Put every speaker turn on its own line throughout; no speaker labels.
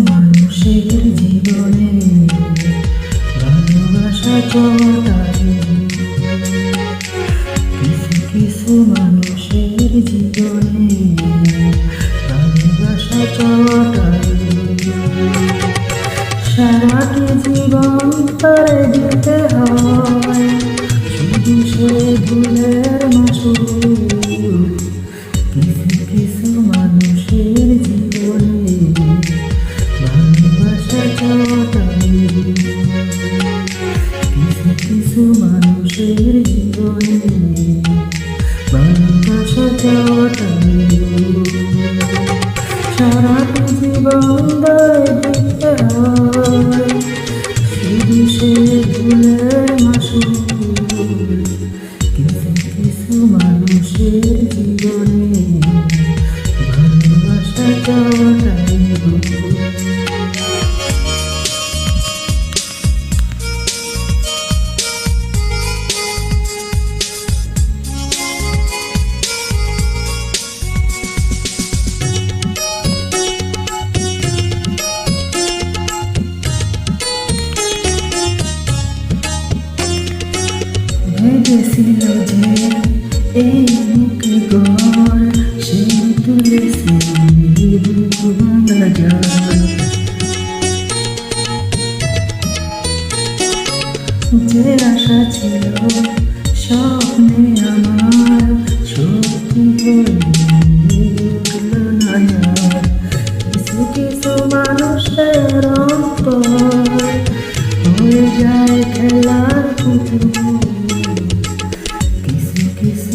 মানুষের জীবনে ভালোবাসা চটাই কিছু কিছু মানুষের জীবনে ভালোবাসা চটাই মানুষের জীবনে ভালোবাসা চটাই সারাটি জীবন দায় দিতে হয় শুধু সে ভুলের মাসুল কিছু কিছু মানুষের জীবনে ভালোবাসা চাওয়াটাই ভুল। ভেবেছিল যে এই মুখে গড় সেই তুলেছে বুক যে আশা ছিল স্বপ্নে আমার সত্যি উঠল না। কিছু কিছু মানুষের হয়ে যায় খেলার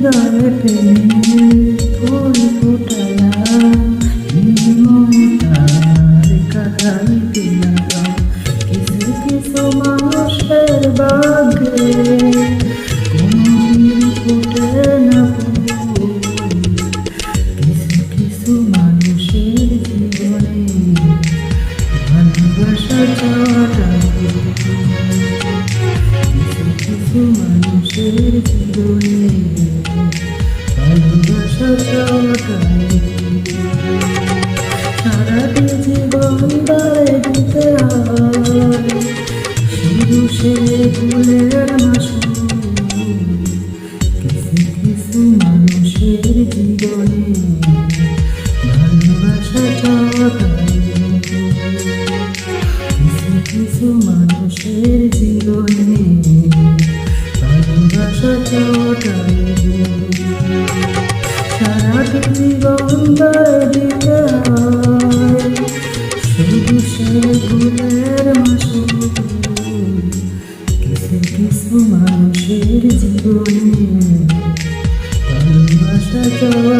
হৃদয়ে প্রেমে ফুল ফুটালা নিমতার কাটাইতে লাগা কিছু কিছু মানুষের বাগে কোনদিন ফুটে জীবনে ভালোবাসা চাওয়াটাই কিছু কিছু মানুষের জীবনে ভালোবাসা চাওয়াটাই সারাটি জীবন দিতে হয় শুধু সে ভুলের কিছু কিছু মানুষের জীবনে ভালোবাসা চাওয়াটাই কিছু কিছু মানুষের জীবনদার দিতে শুধু সে ফুলের মাসু কিছু কিছু মানুষের জীবনে ভালোবাসা যাওয়া